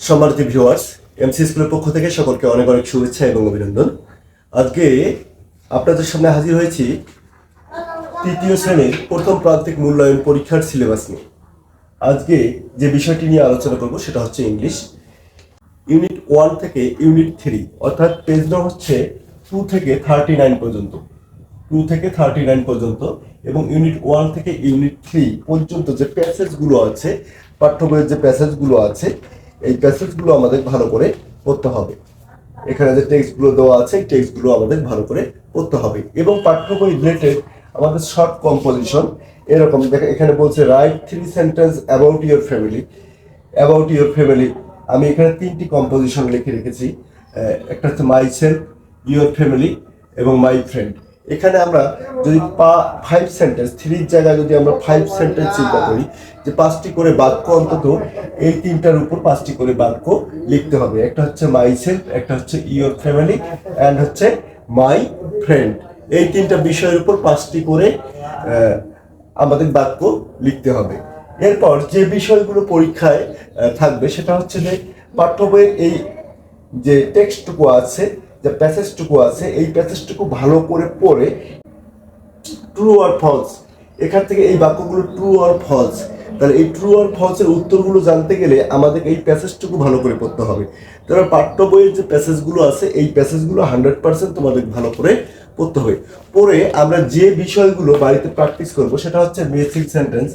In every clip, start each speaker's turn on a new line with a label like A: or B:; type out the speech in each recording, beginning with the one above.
A: সম্মানিত viewers MC স্কুলের পক্ষ থেকে সকলকে অনেক অনেক শুভেচ্ছা এবং অভিনন্দন। আজকে আপনাদের সামনে হাজির হয়েছি তৃতীয় শ্রেণির প্রথম প্রান্তিক মূল্যায়ন পরীক্ষার সিলেবাস নিয়ে। আজকে যে বিষয়টি নিয়ে আলোচনা করব সেটা হচ্ছে ইংলিশ ইউনিট ওয়ান থেকে ইউনিট থ্রি অর্থাৎ পেজ নং হচ্ছে টু থেকে থার্টি নাইন পর্যন্ত। টু থেকে থার্টি নাইন পর্যন্ত এবং ইউনিট ওয়ান থেকে ইউনিট থ্রি পর্যন্ত যে প্যাসেজগুলো আছে পাঠ্য বইয়ের যে প্যাসেজগুলো আছে এই প্যাসেজগুলো আমাদের ভালো করে পড়তে হবে। এখানে যে টেক্সটগুলো দেওয়া আছে টেক্সটগুলো আমাদের ভালো করে পড়তে হবে। এবং পাঠ্য বই রিলেটেড আমাদের শর্ট কম্পোজিশন এরকম দেখে, এখানে বলছে write three sentence about your family about your family আমি এখানে তিনটি কম্পোজিশন লিখে রেখেছি। একটা হচ্ছে মাই সেলফ ইউর ফ্যামিলি এবং মাই ফ্রেন্ড এখানে আমরা যদি পা ফাইভ সেন্টেন্স থ্রির জায়গায় যদি আমরা ফাইভ সেন্টেন্স চিন্তা করি, যে পাঁচটি করে বাক্য অন্তত এই তিনটার উপর পাঁচটি করে বাক্য লিখতে হবে। একটা হচ্ছে মাই সেলফ একটা হচ্ছে ইউর ফ্যামিলি অ্যান্ড হচ্ছে মাই ফ্রেন্ড এই তিনটা বিষয়ের উপর পাঁচটি করে আমাদের বাক্য লিখতে হবে। এরপর যে বিষয়গুলো পরীক্ষায় থাকবে সেটা হচ্ছে যে পাঠ্য বইয়ের এই যে টেক্সটটুকু আছে, যে প্যাসেজটুকু আছে, এই প্যাসেজটুকু ভালো করে পড়ে ট্রু আর ফলস এখান থেকে এই বাক্যগুলো ট্রু আর ফলস তাহলে এই ট্রু আর ফলসের উত্তরগুলো জানতে গেলে আমাদের এই প্যাসেজটুকু ভালো করে পড়তে হবে। তাহলে পাঠ্য বইয়ের যে প্যাসেজগুলো আছে, এই প্যাসেজগুলো হান্ড্রেড পার্সেন্ট তোমাদের ভালো করে পড়তে হবে। পড়ে আমরা যে বিষয়গুলো বাড়িতে প্র্যাকটিস করব, সেটা হচ্ছে বেসিক সেন্টেন্স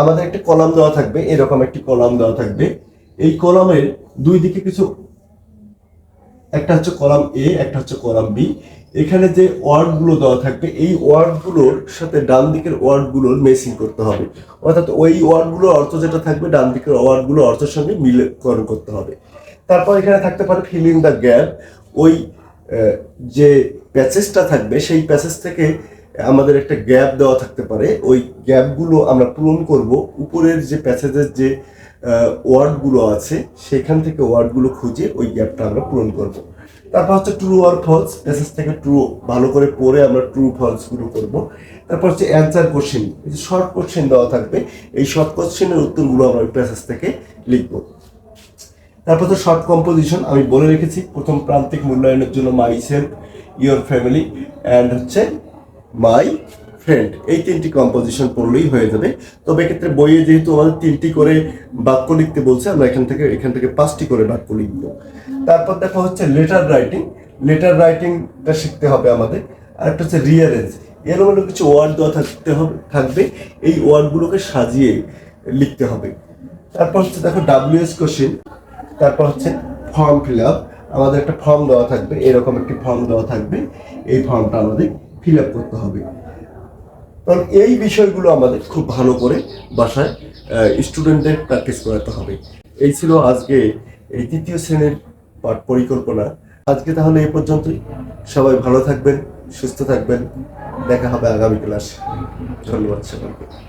A: আমাদের একটা কলাম দেওয়া থাকবে, এরকম একটি কলাম দেওয়া থাকবে। এই কলামের দুই দিকে কিছু একটা হচ্ছে কলাম এ একটা হচ্ছে কলাম বি এখানে যে ওয়ার্ডগুলো দেওয়া থাকবে, এই ওয়ার্ডগুলোর সাথে ডান দিকের ওয়ার্ডগুলোর মেসিং করতে হবে। অর্থাৎ ওই ওয়ার্ডগুলোর অর্থ যেটা থাকবে, ডান দিকের ওয়ার্ডগুলো অর্থের সঙ্গে মিলকরণ করতে হবে। তারপর এখানে থাকতে পারে ফিলিং দ্য গ্যাপ ওই যে প্যাসেজটা থাকবে, সেই প্যাসেজ থেকে আমাদের একটা গ্যাপ দেওয়া থাকতে পারে। ওই গ্যাপগুলো আমরা পূরণ করব। উপরের যে প্যাসেজের যে ওয়ার্ডগুলো আছে, সেখান থেকে ওয়ার্ডগুলো খুঁজে ওই গ্যাপটা আমরা পূরণ করব। তারপর হচ্ছে ট্রু আর ফলস প্যাসেজ থেকে ট্রু ভালো করে পড়ে আমরা ট্রু ফলসগুলো করব। তারপর হচ্ছে অ্যান্সার কোশ্চেন শর্ট কোশ্চেন দেওয়া থাকবে, এই শর্ট কোশ্চেনের উত্তরগুলো আমরা ওই প্যাসেজ থেকে লিখব। তারপর তো শর্ট কম্পোজিশন আমি বলে রেখেছি, প্রথম প্রান্তিক মূল্যায়নের জন্য myself your family and হচ্ছে মাই ফ্রেন্ড এই তিনটি কম্পোজিশন পড়লেই হয়ে যাবে। তবে এক্ষেত্রে বইয়ে যেহেতু আমাদের তিনটি করে বাক্য লিখতে বলছে, আমরা এখান থেকে এখান থেকে পাঁচটি করে বাক্য লিখব। তারপর দেখা হচ্ছে লেটার রাইটিং লেটার রাইটিংটা শিখতে হবে আমাদের। আর একটা হচ্ছে রিয়ারেঞ্জ এলোমেলো কিছু ওয়ার্ড দেওয়া থাকতে হবে, থাকবে, এই ওয়ার্ডগুলোকে সাজিয়ে লিখতে হবে। তারপর হচ্ছে দেখো ডাব্লিউএস কোশ্চেন তারপর হচ্ছে ফর্ম ফিল আপ আমাদের একটা ফর্ম দেওয়া থাকবে, এরকম একটি ফর্ম দেওয়া থাকবে, এই ফর্মটা আমাদের ফিল আপ করতে হবে। কারণ এই বিষয়গুলো আমাদের খুব ভালো করে বাসায় স্টুডেন্টদের প্র্যাকটিস করাতে হবে। এই ছিল আজকে এই তৃতীয় শ্রেণির পাঠ পরিকল্পনা। আজকে তাহলে এই পর্যন্তই। সবাই ভালো থাকবেন, সুস্থ থাকবেন। দেখা হবে আগামী ক্লাস। ধন্যবাদ সবাইকে